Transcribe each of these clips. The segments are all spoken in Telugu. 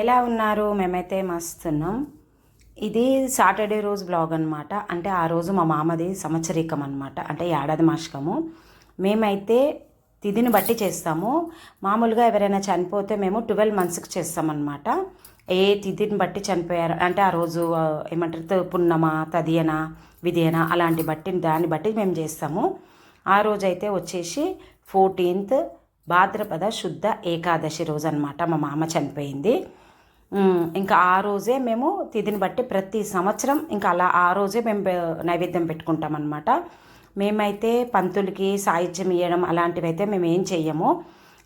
ఎలా ఉన్నారు? మేమైతే మస్తున్నాం. ఇది సాటర్డే రోజు బ్లాగ్ అనమాట అంటే ఆ రోజు మా మామది సంవత్సరీకం అనమాట అంటే ఏడాది మాసకము. మేమైతే తిథిని బట్టి చేస్తాము. మామూలుగా ఎవరైనా చనిపోతే మేము ట్వెల్వ్ మంత్స్కి చేస్తామన్నమాట ఏ తిథిని బట్టి చనిపోయారు? అంటే ఆ రోజు ఏమంటారు పున్నమ తదియన విధియన అలాంటి బట్టి దాన్ని బట్టి మేము చేస్తాము. ఆ రోజైతే వచ్చేసి ఫోర్టీన్త్ భాద్రపద శుద్ధ ఏకాదశి రోజు అనమాట మా మామ చనిపోయింది. ఇంకా ఆ రోజే మేము తిథిని బట్టి ప్రతి సంవత్సరం ఇంకా అలా ఆ రోజే మేము నైవేద్యం పెట్టుకుంటాం అనమాట మేమైతే పంతులకి సాహిత్యం ఇవ్వడం అలాంటివి అయితే మేము ఏం చెయ్యము.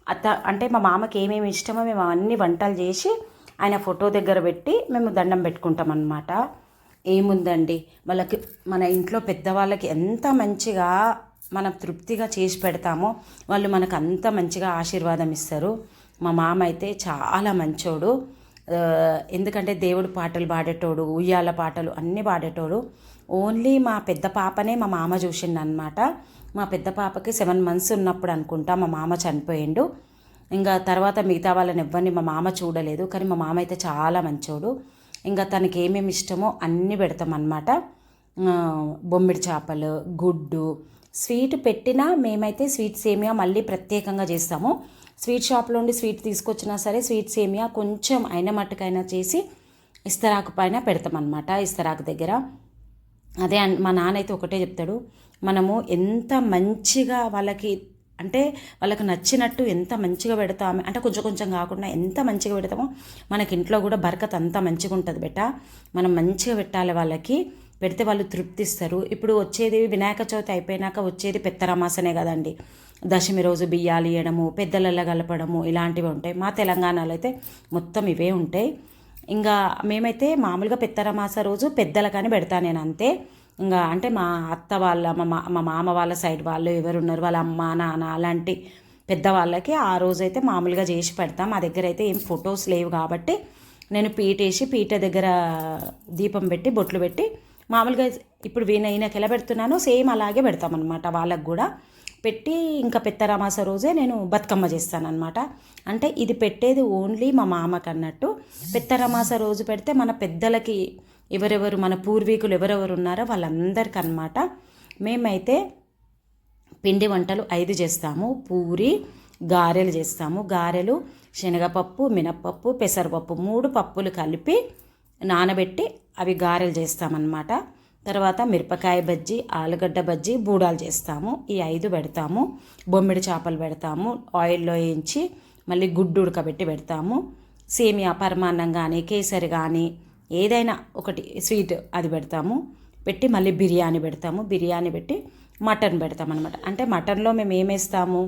అత అంటే మా మామకి ఏమేమి ఇష్టమో మేము అన్నీ వంటలు చేసి ఆయన ఫోటో దగ్గర పెట్టి మేము దండం పెట్టుకుంటాం అన్నమాట ఏముందండి? వాళ్ళకి మన ఇంట్లో పెద్దవాళ్ళకి ఎంత మంచిగా మనం తృప్తిగా చేసి పెడతామో వాళ్ళు మనకు అంత మంచిగా ఆశీర్వాదం ఇస్తారు. మా మామ అయితే చాలా మంచోడు. ఎందుకంటే దేవుడు పాటలు పాడేటోడు ఉయ్యాల పాటలు అన్నీ పాడేటోడు. ఓన్లీ మా పెద్ద పాపనే మా మామ చూసిండు అనమాట మా పెద్ద పాపకి సెవెన్ మంత్స్ ఉన్నప్పుడు అనుకుంటా మా మామ చనిపోయిండు. ఇంకా తర్వాత మిగతా వాళ్ళని ఎవ్వరిని మా మామ చూడలేదు కానీ మా మామ అయితే చాలా మంచోడు. ఇంకా తనకి ఏమేమి ఇష్టమో అన్నీ పెడతాం అన్నమాట బొమ్మిడి చేపలు గుడ్డు స్వీట్ పెట్టినా మేమైతే స్వీట్ సేమియా మళ్ళీ ప్రత్యేకంగా చేస్తాము. స్వీట్ షాప్లో ఉండి స్వీట్ తీసుకొచ్చినా సరే స్వీట్ సేమియా కొంచెం అయిన మట్టుకైనా చేసి ఇస్తరాకు పైన పెడతామన్నమాట ఇస్తరాకు దగ్గర. అదే అన్- మా నాన్న అయితే ఒకటే చెప్తాడు మనము ఎంత మంచిగా వాళ్ళకి అంటే వాళ్ళకి నచ్చినట్టు ఎంత మంచిగా పెడతాము అంటే కొంచెం కొంచెం కాకుండా ఎంత మంచిగా పెడతామో మనకి ఇంట్లో కూడా బరకత్ అంత మంచిగా ఉంటుంది బెట. మనం మంచిగా పెట్టాలి వాళ్ళకి పెడితే వాళ్ళు తృప్తిస్తారు. ఇప్పుడు వచ్చేది వినాయక చవితి అయిపోయినాక వచ్చేది పెత్తరమాసనే కదండి. దశమి రోజు బియ్యాలు ఇవ్వడము పెద్దలలో కలపడము ఇలాంటివి ఉంటాయి. మా తెలంగాణలో అయితే మొత్తం ఇవే ఉంటాయి. ఇంకా మేమైతే మామూలుగా పెత్తరమాస రోజు పెద్దలకని పెడతా నేను అంతే ఇంకా అంటే మా అత్త వాళ్ళ మా మా మా మామ వాళ్ళ సైడ్ వాళ్ళు ఎవరున్నారు వాళ్ళ అమ్మ నాన్న అలాంటి పెద్దవాళ్ళకి ఆ రోజు అయితే మామూలుగా చేసి పెడతాం. మా దగ్గర అయితే ఏం ఫొటోస్ లేవు కాబట్టి నేను పీటేసి పీట దగ్గర దీపం పెట్టి బొట్లు పెట్టి మామూలుగా ఇప్పుడు వీణ ఎలా పెడుతున్నానో సేమ్ అలాగే పెడతామన్నమాట. వాళ్ళకు కూడా పెట్టి ఇంకా పెత్తరామాస రోజే నేను బతుకమ్మ చేస్తానన్నమాట. అంటే ఇది పెట్టేది ఓన్లీ మా మామకు అన్నట్టు. పెత్తరామాస రోజు పెడితే మన పెద్దలకి ఎవరెవరు మన పూర్వీకులు ఎవరెవరు ఉన్నారో వాళ్ళందరికీ అన్నమాట. మేమైతే పిండి వంటలు ఐదు చేస్తాము. పూరి గారెలు చేస్తాము. గారెలు శనగపప్పు మినప్పప్పు పెసరపప్పు మూడు పప్పులు కలిపి నానబెట్టి అవి గారెలు చేస్తామన్నమాట. తర్వాత మిరపకాయ బజ్జీ ఆలుగడ్డ బజ్జీ బూడాలు చేస్తాము. ఈ ఐదు పెడతాము. బొమ్మిడి చేపలు పెడతాము. ఆయిల్లో వేయించి మళ్ళీ గుడ్డు ఉడకబెట్టి పెడతాము. సేమియా పరమాన్నం కానీ కేసరి కానీ ఏదైనా ఒకటి స్వీట్ అది పెడతాము. పెట్టి మళ్ళీ బిర్యానీ పెడతాము. బిర్యానీ పెట్టి మటన్ పెడతాం అనమాట అంటే మటన్లో మేము ఏమేస్తాము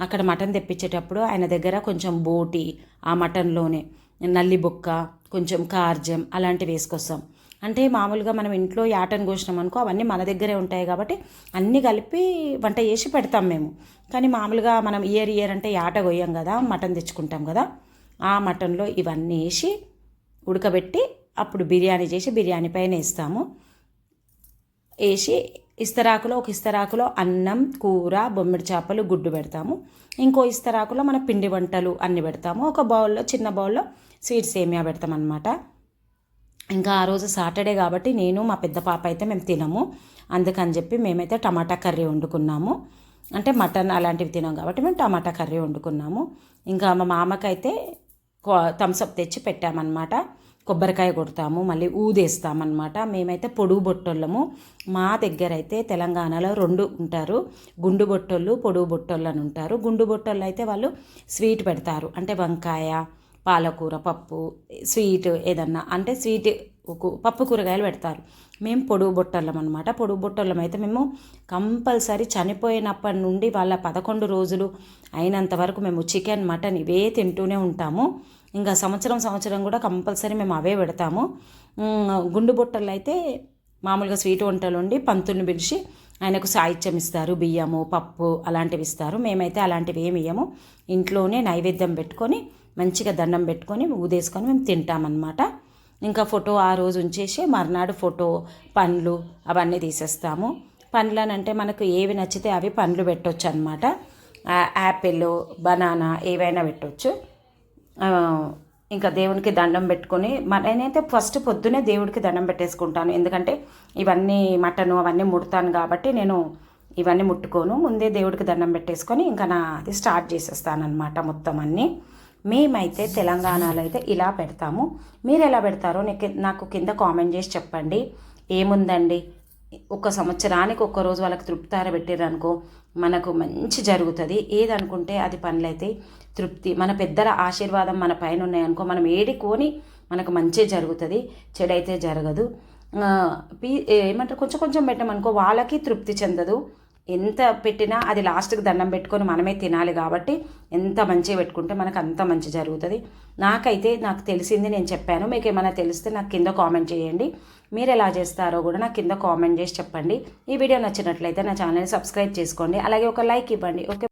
అక్కడ మటన్ తెప్పించేటప్పుడు ఆయన దగ్గర కొంచెం బోటి ఆ మటన్లోనే నల్లి బొక్క కొంచెం కార్జం అలాంటివి వేసుకొస్తాం. అంటే మామూలుగా మనం ఇంట్లో యాటను కోసినాం అనుకో అవన్నీ మన దగ్గరే ఉంటాయి కాబట్టి అన్నీ కలిపి వంట చేసి పెడతాం మేము. కానీ మామూలుగా మనం ఇయర్ ఇయర్ అంటే యాట కొయ్యం కదా మటన్ తెచ్చుకుంటాం కదా ఆ మటన్లో ఇవన్నీ వేసి ఉడకబెట్టి అప్పుడు బిర్యానీ చేసి బిర్యానీ పైన వేస్తాము. వేసి ఇస్తరాకులో ఒక ఇస్తరాకులో అన్నం కూర బొమ్మిడి చేపలు గుడ్డు పెడతాము. ఇంకో ఇస్తరాకులో మన పిండి వంటలు అన్నీ పెడతాము. ఒక బౌల్లో చిన్న బౌల్లో స్వీట్ సేమియా పెడతాం అనమాట ఇంకా ఆ రోజు సాటర్డే కాబట్టి నేను మా పెద్ద పాప అయితే మేము తినము. అందుకని చెప్పి మేమైతే టమాటా కర్రీ వండుకున్నాము. అంటే మటన్ అలాంటివి తినాం కాబట్టి మేము టమాటా కర్రీ వండుకున్నాము. ఇంకా మా మామకైతే థమ్స్అప్ తెచ్చి పెట్టామన్నమాట. కొబ్బరికాయ కొడతాము మళ్ళీ ఊదేస్తామన్నమాట. మేమైతే పొడుగు బొట్టోళ్ళము. మా దగ్గర అయితే తెలంగాణలో రెండు ఉంటారు. గుండు బొట్టోళ్ళు పొడుగు బొట్టోళ్ళు అని ఉంటారు. గుండు బొట్టోళ్ళు అయితే వాళ్ళు స్వీట్ పెడతారు. అంటే వంకాయ పాలకూర పప్పు స్వీట్ ఏదన్నా అంటే స్వీట్ పప్పు కూరగాయలు పెడతారు. మేము పొడుగు బొట్టలం అనమాట పొడుగు బొట్టలం అయితే మేము కంపల్సరీ చనిపోయినప్పటి నుండి వాళ్ళ పదకొండు రోజులు అయినంత వరకు మేము చికెన్ మటన్ ఇవే తింటూనే ఉంటాము. ఇంకా సంవత్సరం సంవత్సరం కూడా కంపల్సరీ మేము అవే పెడతాము. గుండు బొట్టలు అయితే మామూలుగా స్వీట్ వంటలు ఉండి పంతుల్ని పిలిచి ఆయనకు సాహిత్యం ఇస్తారు. బియ్యము పప్పు అలాంటివి ఇస్తారు. మేమైతే అలాంటివి ఏమి ఇయ్యము. ఇంట్లోనే నైవేద్యం పెట్టుకొని మంచిగా దండం పెట్టుకొని ఊదేసుకొని మేము తింటామన్నమాట. ఇంకా ఫోటో ఆ రోజు ఉంచేసి మర్నాడు ఫోటో పండ్లు అవన్నీ తీసేస్తాము. పండ్లనంటే మనకు ఏవి నచ్చితే అవి పండ్లు పెట్టవచ్చు అనమాట యాపిల్ బనానా ఏవైనా పెట్టొచ్చు. ఇంకా దేవునికి దండం పెట్టుకొని మ- నేనైతే ఫస్ట్ పొద్దునే దేవుడికి దండం పెట్టేసుకుంటాను. ఎందుకంటే ఇవన్నీ మటను అవన్నీ ముడతాను కాబట్టి నేను ఇవన్నీ ముట్టుకోను. ముందే దేవుడికి దండం పెట్టేసుకొని ఇంకా నా అది స్టార్ట్ చేసేస్తాను అనమాట మొత్తం అన్నీ. మేమైతే తెలంగాణలో అయితే ఇలా పెడతాము. మీరు ఎలా పెడతారో నీకు నాకు కింద కామెంట్ చేసి చెప్పండి. ఏముందండి? ఒక సంవత్సరానికి ఒక్క రోజు వాళ్ళకి తృప్తార పెట్టారనుకో మనకు మంచి జరుగుతుంది. ఏదనుకుంటే అది పనులైతే తృప్తి. మన పెద్దల ఆశీర్వాదం మన పైన ఉన్నాయనుకో మనం ఏడికోని మనకు మంచి జరుగుతుంది. చెడైతే జరగదు. పీ ఏమంటారు? కొంచెం కొంచెం పెట్టామనుకో వాళ్ళకి తృప్తి చెందదు. ఎంత పెట్టినా అది లాస్ట్కి దండం పెట్టుకొని మనమే తినాలి కాబట్టి ఎంత మంచిగా పెట్టుకుంటే మనకు అంత మంచి జరుగుతుంది. నాకైతే నాకు తెలిసింది నేను చెప్పాను. మీకు ఏమైనా తెలిస్తే నాకు కింద కామెంట్ చేయండి. మీరు ఎలా చేస్తారో కూడా నాకు కింద కామెంట్ చేసి చెప్పండి. ఈ వీడియో నచ్చినట్లయితే నా ఛానల్ని సబ్స్క్రైబ్ చేసుకోండి. అలాగే ఒక లైక్ ఇవ్వండి. ఓకే.